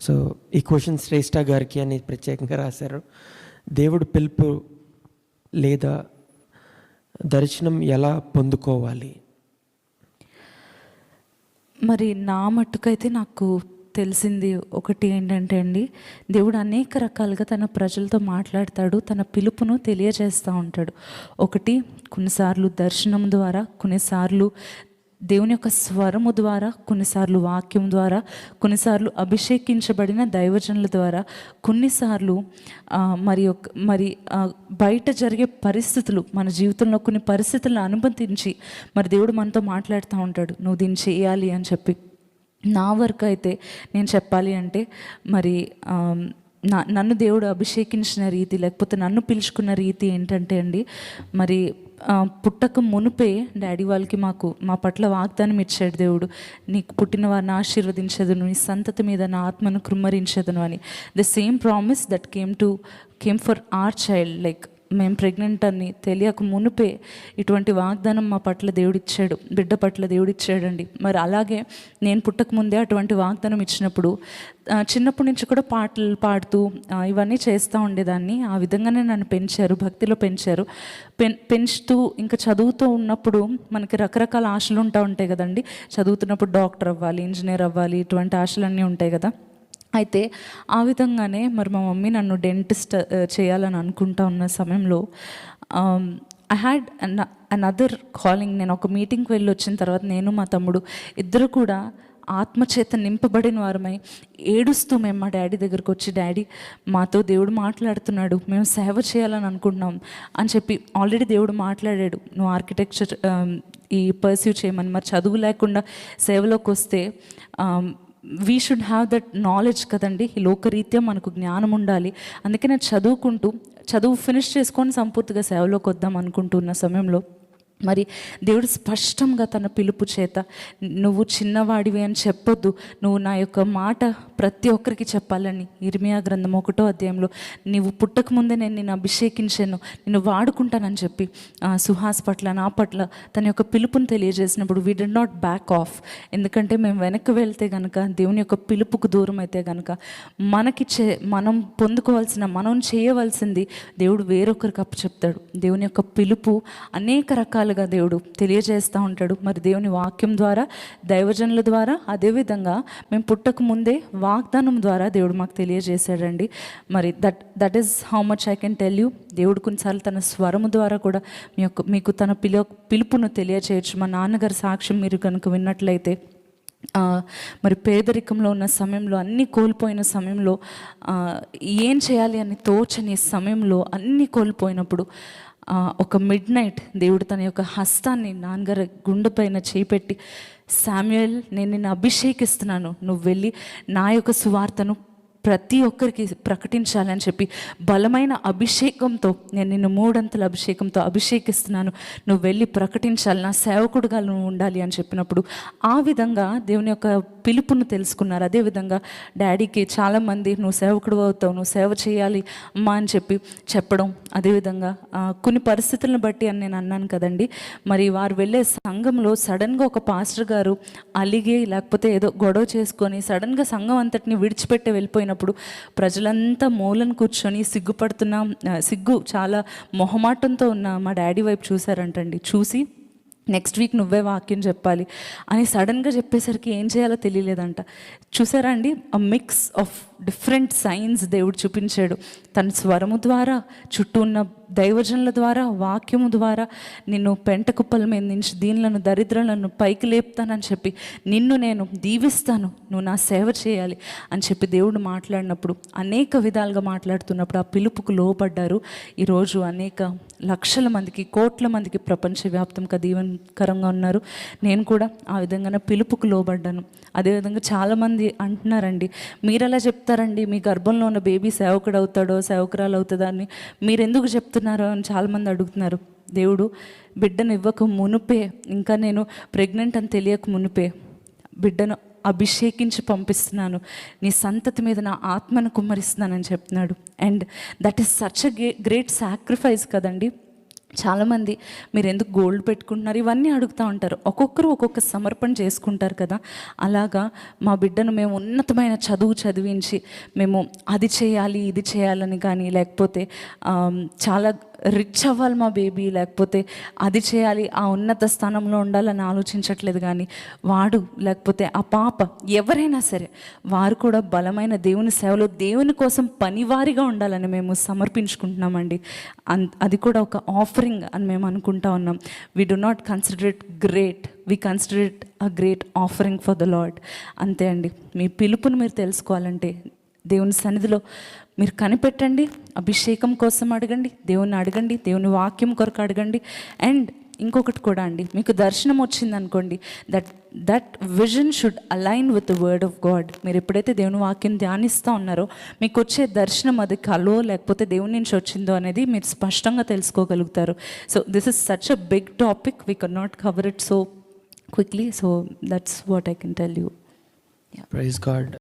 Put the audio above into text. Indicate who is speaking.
Speaker 1: So ఈ question శ్రేష్ఠ గారికి అని ప్రత్యేకంగా రాశారు. దేవుడు పిలుపు లేదా దర్శనం ఎలా పొందుకోవాలి?
Speaker 2: మరి నా మట్టుకైతే నాకు తెలిసింది ఒకటి ఏంటంటే అండి దేవుడు అనేక రకాలుగా తన ప్రజలతో మాట్లాడతాడు తన పిలుపును తెలియజేస్తూ ఉంటాడు. ఒకటి కొన్నిసార్లు దర్శనం ద్వారా కొన్నిసార్లు దేవుని యొక్క స్వరము ద్వారా కొన్నిసార్లు వాక్యం ద్వారా కొన్నిసార్లు అభిషేకించబడిన దైవజనుల ద్వారా కొన్నిసార్లు మరి మరి బయట జరిగే పరిస్థితులు మన జీవితంలో కొన్ని పరిస్థితులను అనుమతించి మరి దేవుడు మనతో మాట్లాడుతూ ఉంటాడు. నువ్వు దీన్ని చేయాలి అని చెప్పి. నా వరకు అయితే నేను చెప్పాలి అంటే మరి నా నన్ను దేవుడు అభిషేకించిన రీతి లేకపోతే నన్ను పిలుచుకున్న రీతి ఏంటంటే అండి మరి పుట్టక మునుపే డాడీ వాళ్ళకి మాకు మా పట్ల వాగ్దానం ఇచ్చాడు దేవుడు. నీకు పుట్టిన వారిని ఆశీర్వదించదును నీ సంతతి మీద నా ఆత్మను కృమ్మరించదును అని. The same promise that came to came for our child like మేము ప్రెగ్నెంట్ అని తెలియక మునుపే ఇటువంటి వాగ్దానం మా పట్ల దేవుడిచ్చాడు బిడ్డ పట్ల దేవుడిచ్చాడండి. మరి అలాగే నేను పుట్టక ముందే అటువంటి వాగ్దానం ఇచ్చినప్పుడు చిన్నప్పటి నుంచి కూడా పాటలు పాడుతూ ఇవన్నీ చేస్తూ ఉండేదాన్ని. ఆ విధంగానే నన్ను పెంచారు భక్తిలో పెంచారు. పెన్ పెంచుతూ ఇంకా చదువుతూ ఉన్నప్పుడు మనకి రకరకాల ఆశలు ఉంటా ఉంటాయి కదండి. చదువుతున్నప్పుడు డాక్టర్ అవ్వాలి ఇంజనీర్ అవ్వాలి ఇటువంటి ఆశలన్నీ ఉంటాయి కదా. అయితే ఆ విధంగానే మరి మా మమ్మీ నన్ను డెంటిస్ట్ చేయాలని అనుకుంటా ఉన్న సమయంలో ఐ హ్యాడ్ అనదర్ కాలింగ్ నేను ఒక మీటింగ్కి వెళ్ళి వచ్చిన తర్వాత నేను మా తమ్ముడు ఇద్దరు కూడా ఆత్మచేత నింపబడిన వారమై ఏడుస్తూ మేము మా డాడీ దగ్గరకు వచ్చి డాడీ మాతో దేవుడు మాట్లాడుతున్నాడు. మేము సేవ చేయాలని అనుకుంటున్నాం అని చెప్పి ఆల్రెడీ దేవుడు మాట్లాడాడు. నువ్వు ఆర్కిటెక్చర్ ఈ పర్సీవ్ చేయమని. మరి చదువు లేకుండా సేవలోకి వస్తే we should have that knowledge కదండి? ఈ లోకరీత్యా మనకు జ్ఞానం ఉండాలి. అందుకే నేను చదువుకుంటూ చదువు ఫినిష్ చేసుకొని సంపూర్తిగా సేవలోకి వద్దాం అనుకుంటున్న సమయంలో మరి దేవుడు స్పష్టంగా తన పిలుపు చేత నువ్వు చిన్నవాడివి అని చెప్పొద్దు. నువ్వు నా యొక్క మాట ప్రతి ఒక్కరికి చెప్పాలని. ఇర్మియా గ్రంథం ఒకటో అధ్యాయంలో నువ్వు పుట్టక ముందే నేను నిన్ను అభిషేకించాను. నిన్ను వాడుకుంటానని చెప్పి సుహాస్ పట్ల నా పట్ల తన యొక్క పిలుపుని తెలియజేసినప్పుడు we did not back off ఎందుకంటే మేము వెనక్కి వెళ్తే కనుక దేవుని యొక్క పిలుపుకు దూరం అయితే కనుక మనకి చే మనం పొందుకోవాల్సిన మనం చేయవలసింది దేవుడు వేరొకరికి అప్పచెప్తాడు. దేవుని యొక్క పిలుపు అనేక రకాలుగా దేవుడు. తెలియజేస్తూ ఉంటాడు. మరి దేవుని వాక్యం ద్వారా దైవజనుల ద్వారా అదేవిధంగా మేము పుట్టక ముందే వాగ్దానం ద్వారా దేవుడు మాకు తెలియజేశాడండి. మరి that that is how much I can tell you దేవుడు కొన్నిసార్లు తన స్వరము ద్వారా కూడా మీ యొక్క మీకు తన పిలు పిలుపును తెలియచేయచ్చు. మా నాన్నగారి సాక్ష్యం మీరు కనుక విన్నట్లయితే మరి పేదరికంలో ఉన్న సమయంలో అన్నీ కోల్పోయిన సమయంలో ఏం చేయాలి అని తోచని సమయంలో అన్నీ కోల్పోయినప్పుడు ఒక మిడ్ నైట్ దేవుడు తన యొక్క హస్తాన్ని నాన్నగారి గుండె పైన చేపెట్టి శామ్యుయల్ నేను నిన్ను అభిషేకిస్తున్నాను. నువ్వు వెళ్ళి నా యొక్క సువార్తను ప్రతి ఒక్కరికి ప్రకటించాలని చెప్పి బలమైన అభిషేకంతో నేను నిన్ను మూడంతల అభిషేకంతో అభిషేకిస్తున్నాను. నువ్వు వెళ్ళి ప్రకటించాలి నా సేవకుడుగా నువ్వు ఉండాలి అని చెప్పినప్పుడు ఆ విధంగా దేవుని యొక్క పిలుపును తెలుసుకున్నారు. అదేవిధంగా డాడీకి చాలామంది నువ్వు సేవకుడు అవుతావు నువ్వు సేవ చేయాలి అమ్మా అని చెప్పి చెప్పడం అదేవిధంగా కొన్ని పరిస్థితులను బట్టి అని నేను అన్నాను కదండి. మరి వారు వెళ్ళే సంఘంలో సడన్గా ఒక పాస్టర్ గారు అలిగి లేకపోతే ఏదో గొడవ చేసుకొని సడన్గా సంఘం అంతటిని విడిచిపెట్టి వెళ్ళిపోయినప్పుడు ప్రజలంతా మూలను కూర్చొని సిగ్గుపడుతున్న సిగ్గు చాలా మొహమాటంతో ఉన్న మా డాడీ వైపు చూశారంటండి. చూసి నెక్స్ట్ వీక్ నువ్వే వాక్యం చెప్పాలి అని సడన్గా చెప్పేసరికి ఏం చేయాలో తెలియలేదంట. చూసారా అండి? ఆ మిక్స్ ఆఫ్ డిఫరెంట్ సైన్స్ దేవుడు చూపించాడు. తన స్వరము ద్వారా చుట్టూ ఉన్న దైవజనుల ద్వారా వాక్యము ద్వారా నిన్ను పెంట కుప్పల మీద నుంచి దీనిలను దరిద్రులను పైకి లేపుతానని చెప్పి నిన్ను నేను దీవిస్తాను నువ్వు నా సేవ చేయాలి అని చెప్పి దేవుడు మాట్లాడినప్పుడు అనేక విధాలుగా మాట్లాడుతున్నప్పుడు ఆ పిలుపుకు లోపడ్డారు ఈరోజు అనేక లక్షల మందికి కోట్ల మందికి ప్రపంచవ్యాప్తంగా దీవెనకరంగా ఉన్నారు. నేను కూడా ఆ విధంగానే పిలుపుకు లోబడ్డాను. అదేవిధంగా చాలామంది అంటున్నారండి మీరు ఎలా చెప్తారండి? మీ గర్భంలో ఉన్న బేబీ సేవకుడు అవుతాడో సేవకురాలు అవుతుందా? అని. మీరు ఎందుకు చెప్తున్నారో అని చాలామంది అడుగుతున్నారు. దేవుడు బిడ్డను ఇవ్వక మునుపే ఇంకా నేను ప్రెగ్నెంట్ అని తెలియక మునుపే బిడ్డను అభిషేకించి పంపిస్తున్నాను. నీ సంతతి మీద నా ఆత్మను కుమ్మరిస్తున్నానని చెప్తున్నాడు. And that is such a great sacrifice కదండి. చాలామంది మీరు ఎందుకు గోల్డ్ పెట్టుకుంటున్నారు? ఇవన్నీ అడుగుతూ ఉంటారు. ఒక్కొక్కరు ఒక్కొక్క సమర్పణ చేసుకుంటారు కదా. అలాగా మా బిడ్డను మేము ఉన్నతమైన చదువు చదివించి మేము అది చేయాలి ఇది చేయాలని కానీ లేకపోతే చాలా రిచ్ అవ్వాలి మా బేబీ లేకపోతే అది చేయాలి ఆ ఉన్నత స్థానంలో ఉండాలని ఆలోచించట్లేదు కానీ వాడు లేకపోతే ఆ పాప ఎవరైనా సరే వారు కూడా బలమైన దేవుని సేవలో దేవుని కోసం పనివారిగా ఉండాలని మేము సమర్పించుకుంటున్నామండి. అన్ అది కూడా ఒక ఆఫర్ ఆఫరింగ్ అని మేము అనుకుంటా ఉన్నాం. We do not consider it great we consider it a great offering for the Lord అంతే అండి. మీ పిలుపుని మీరు తెలుసుకోవాలంటే దేవుని సన్నిధిలో మీరు కనిపెట్టండి. అభిషేకం కోసం అడగండి. దేవుని అడగండి. దేవుని వాక్యం కొరకు అడగండి. అండ్ ఇంకొకటి కూడా అండి. మీకు దర్శనం వచ్చింది అనుకోండి that that vision should align with the word of God. మీరు ఎప్పుడైతే దేవుని వాక్యం ధ్యానిస్తూ ఉన్నారో మీకు వచ్చే దర్శనం అది కలో లేకపోతే దేవుని నుంచి వచ్చిందో అనేది మీరు స్పష్టంగా తెలుసుకోగలుగుతారు. So this is such a big topic we can not cover it so quickly so that's what I can tell you
Speaker 1: praise God